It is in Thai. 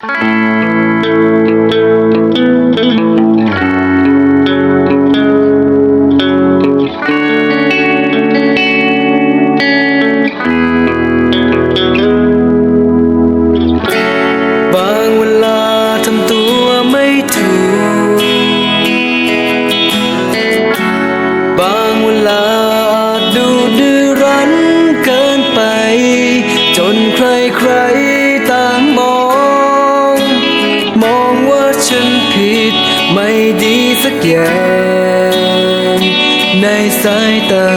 Thank you. ไม่ดีสักอย่างในสายตา